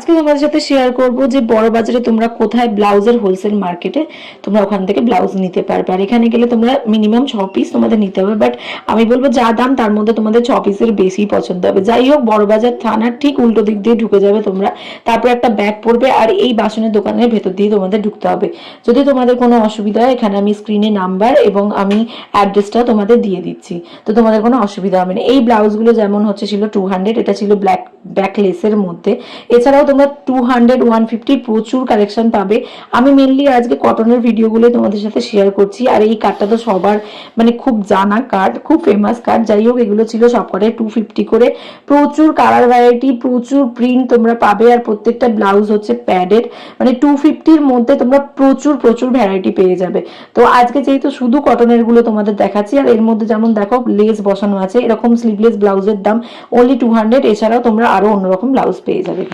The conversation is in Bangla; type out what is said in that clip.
আজকে তোমাদের সাথে শেয়ার করব যে বড় বাজারে তোমরা কোথায় ব্লাউজের হোলসেল মার্কেটে তোমরা ওখান থেকে ব্লাউজ নিতে পারবে। আর এখানে গেলে তোমরা মিনিমাম ছ পিস তোমাদের নিতে হবে বাট আমি বলব যা দাম তার মধ্যে তোমাদের ছ পিসের বেশি পছন্দ হবে। যাই হোক, বড় বাজার থানার ঠিক উল্টো দিক দিয়ে ঢুকে যাবে তোমরা। তারপর একটা ব্যাগ পড়বে আর এই বাসনের দোকানের ভেতর দিয়ে তোমাদের ঢুকতে হবে। যদি তোমাদের কোনো অসুবিধা হয়, এখানে আমি স্ক্রিনে নাম্বার এবং আমি অ্যাড্রেসটাও তোমাদের দিয়ে দিচ্ছি। তো তোমাদের কোনো অসুবিধা হবে না। এই ব্লাউজগুলো যেমন হচ্ছে ছিল টু হান্ড্রেড এটা ছিল ব্ল্যাক ব্যাক লেসের মধ্যে। এছাড়াও তোমরা টু হান্ড্রেড ওয়ান ফিফটি প্রচুর কালেকশন পাবে। আমি মেনলি আজকে কটনের ভিডিওগুলো তোমাদের সাথে শেয়ার করছি। আর এই কার্ডটা তো সবার মানে খুব জানা কার্ড খুব ফেমাস কার্ড যাই হোক, এগুলো ছিল সবকটাই টু ফিফটি করে। প্রচুর কালার ভ্যারাইটি প্রচুর প্রিন্ট তোমরা পাবে। আর প্রত্যেকটা ব্লাউজ হচ্ছে প্যাডেড মানে টু ফিফটির মধ্যে তোমরা প্রচুর প্রচুর ভ্যারাইটি পেয়ে যাবে। তো আজকে যেহেতু শুধু কটনেরগুলো তোমাদের দেখাচ্ছি, আর এর মধ্যে যেমন দেখো লেস বসানো আছে। এরকম স্লিভলেস ব্লাউজের দাম অনলি টু হান্ড্রেড এছাড়াও তোমরা আরও অন্যরকম ব্লাউজ পেয়ে যাবে।